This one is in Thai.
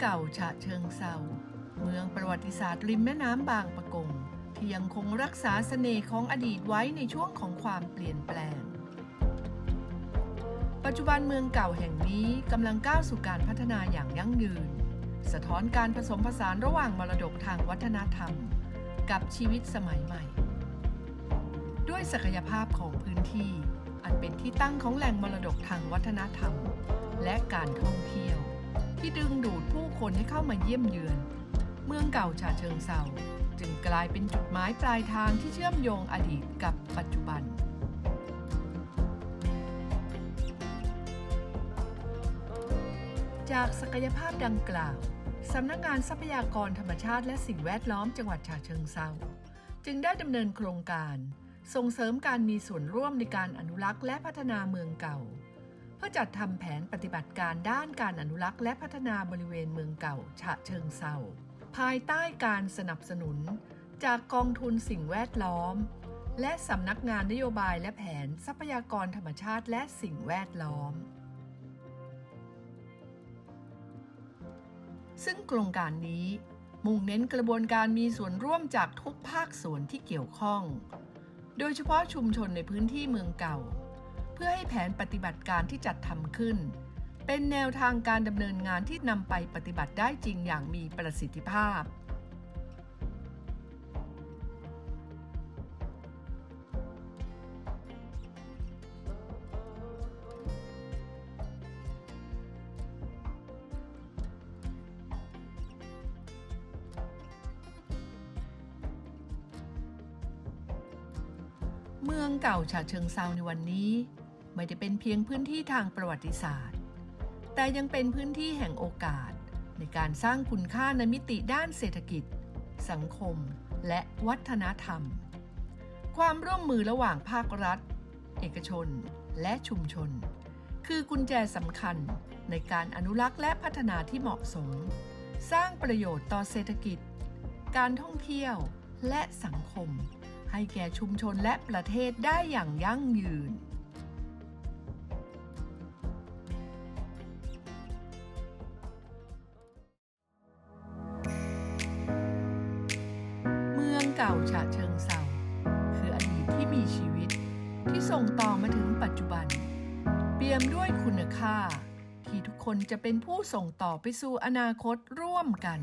เก่าฉะเชิงเซาเมืองประวัติศาสตร์ริมแม่น้ำบางปะกง ที่ยังคงรักษาเสน่ห์ของอดีตไว้ในช่วงของความเปลี่ยนแปลง ปัจจุบันเมืองเก่าแห่งนี้กำลังก้าวสู่การพัฒนาอย่างยั่งยืน สะท้อนการผสมผสานระหว่างมรดกทางวัฒนธรรม กับชีวิตสมัยใหม่ ด้วยศักยภาพของพื้นที่ อันเป็นที่ตั้งของแหล่งมรดกทางวัฒนธรรม และการท่องเที่ยว ที่ดึงดูดผู้คนให้เข้ามาเยี่ยมเยือน เมืองเก่าฉะเชิงเซาจึงกลายเป็นจุดหมายปลายทางที่เชื่อมโยงอดีตกับปัจจุบัน จากศักยภาพดังกล่าวสำนักงานทรัพยากรธรรมชาติและสิ่งแวดล้อมจังหวัดฉะเชิงเซาจึงได้ดำเนินโครงการ ส่งเสริมการมีส่วนร่วมในการอนุรักษ์และพัฒนาเมืองเก่า เพื่อจัดทำแผนปฏิบัติการด้านการอนุรักษ์และพัฒนาบริเวณเมืองเก่า ฉะเชิงเซาภายใต้การสนับสนุน จากกองทุนสิ่งแวดล้อม และสำนักงานนโยบายและแผนทรัพยากรธรรมชาติและสิ่งแวดล้อม ซึ่งโครงการนี้มุ่งเน้นกระบวนการมีส่วนร่วมจากทุกภาคส่วนที่เกี่ยวข้อง โดยเฉพาะชุมชนในพื้นที่เมืองเก่า พื่อให้แผนปฏิบัติการที่จัดทำขึ้น เป็นแนวทางการดำเนินงานที่นำไปปฏิบัติได้จริงอย่างมีประสิทธิภาพ เมืองเก่าฉะเชิงเซาในวันนี้ ไม่ได้เป็นเพียงพื้นที่ทางประวัติศาสตร์ แต่ยังเป็นพื้นที่แห่งโอกาส ในการสร้างคุณค่าในมิติด้านเศรษฐกิจ สังคม และวัฒนธรรม ความร่วมมือระหว่างภาครัฐ เอกชน และชุมชน คือกุญแจสำคัญในการอนุรักษ์และพัฒนาที่เหมาะสม สร้างประโยชน์ต่อเศรษฐกิจ การท่องเที่ยวและสังคม ให้แก่ชุมชนและประเทศได้อย่างยั่งยืน ก่าฉะเชิงเซาคืออดีตที่มีชีวิต ที่ส่งต่อมาถึงปัจจุบัน เปี่ยมด้วยคุณค่า ที่ทุกคนจะเป็นผู้ส่งต่อไปสู่อนาคตร่วมกัน